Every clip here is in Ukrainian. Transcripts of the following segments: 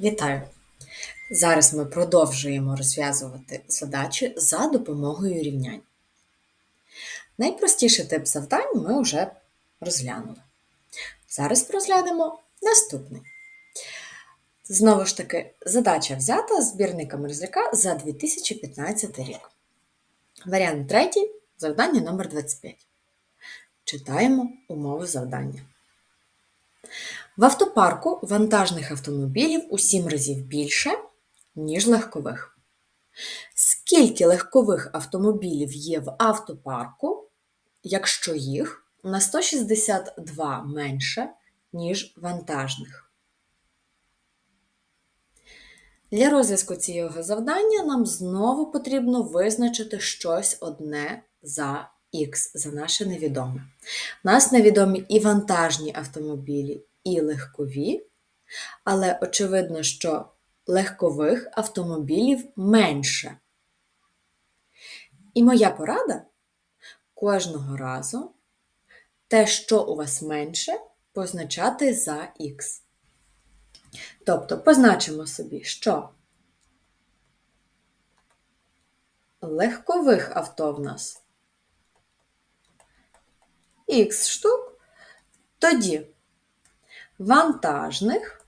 Вітаю! Зараз ми продовжуємо розв'язувати задачі за допомогою рівнянь. Найпростіший тип завдань ми вже розглянули. Зараз розглянемо наступний. Знову ж таки, задача взята збірника Мерзляка за 2015 рік. Варіант третій завдання номер 25. Читаємо умови завдання. В автопарку вантажних автомобілів у 7 разів більше, ніж легкових. Скільки легкових автомобілів є в автопарку, якщо їх на 162 менше, ніж вантажних? Для розв'язку цього завдання нам знову потрібно визначити щось одне за Х, за наше невідоме. У нас невідомі і вантажні автомобілі, і легкові, але очевидно, що легкових автомобілів менше. І моя порада кожного разу те, що у вас менше, позначати за Х. Тобто позначимо собі, що легкових авто в нас Х штук, тоді вантажних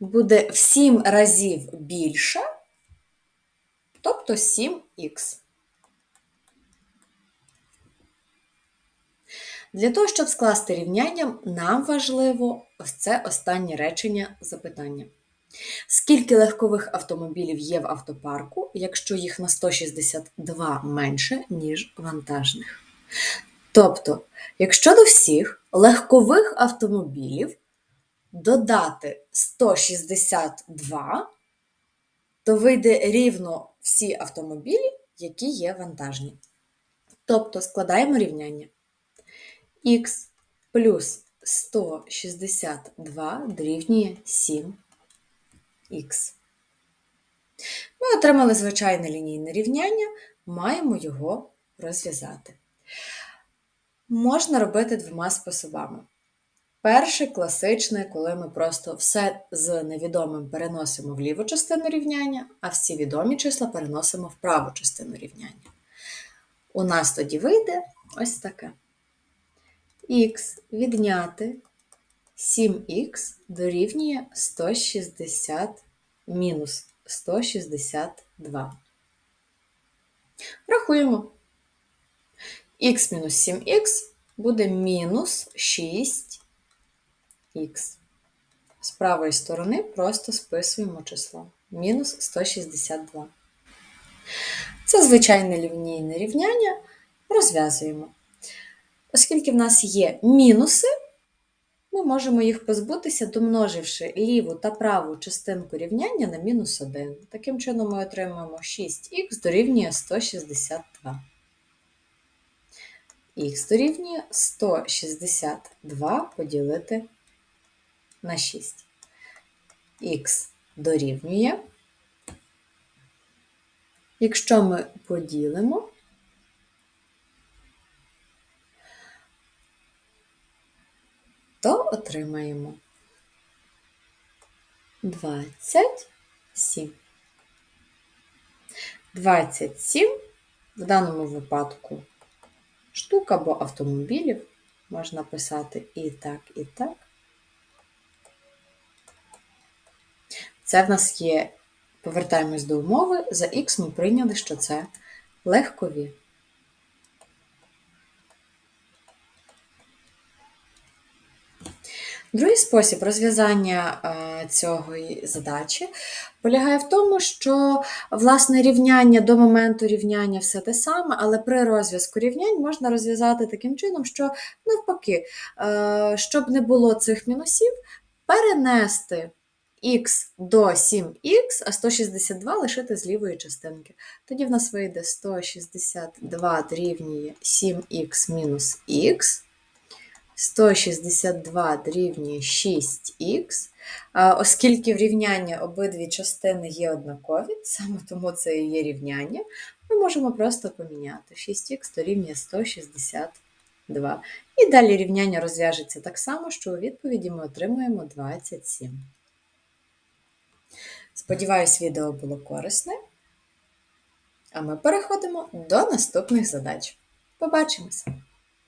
буде в 7 разів більше, тобто 7х. Для того, щоб скласти рівняння, нам важливо ось це останнє речення запитання. Скільки легкових автомобілів є в автопарку, якщо їх на 162 менше, ніж вантажних? Тобто, якщо до всіх легкових автомобілів додати 162, то вийде рівно всі автомобілі, які є вантажні. Тобто складаємо рівняння. Х плюс 162 дорівнює 7 х. Ми отримали звичайне лінійне рівняння, маємо його розв'язати. Можна робити двома способами. Перший класичний, коли ми просто все з невідомим переносимо в ліву частину рівняння, а всі відомі числа переносимо в праву частину рівняння. У нас тоді вийде ось таке. Х відняти 7х дорівнює 160 мінус 162. Рахуємо. х мінус 7х буде мінус 6х. З правої сторони просто списуємо число. Мінус 162. Це звичайне лінійне рівняння. Розв'язуємо. Оскільки в нас є мінуси, ми можемо їх позбутися, домноживши ліву та праву частинку рівняння на мінус 1. Таким чином ми отримаємо 6х дорівнює 162. Х дорівнює 162 поділити на 6. Х дорівнює. Якщо ми поділимо, то отримаємо 27. 27 в даному випадку штук або автомобілів. Можна писати і так, і так. Це в нас є, повертаємось до умови, за х ми прийняли, що це легкові. Другий спосіб розв'язання цієї задачі полягає в тому, що власне рівняння до моменту рівняння все те саме, але при розв'язку рівнянь можна розв'язати таким чином, що навпаки, е, щоб не було цих мінусів, перенести х до 7х, а 162 лишити з лівої частинки. Тоді в нас вийде 162 дорівнює 7х мінус х. 162 дорівнює 6х. Оскільки в рівнянні обидві частини є однакові, саме тому це і є рівняння, ми можемо просто поміняти 6х дорівнює 162. І далі рівняння розв'яжеться так само, що у відповіді ми отримуємо 27. Сподіваюсь, відео було корисне. А ми переходимо до наступних задач. Побачимось!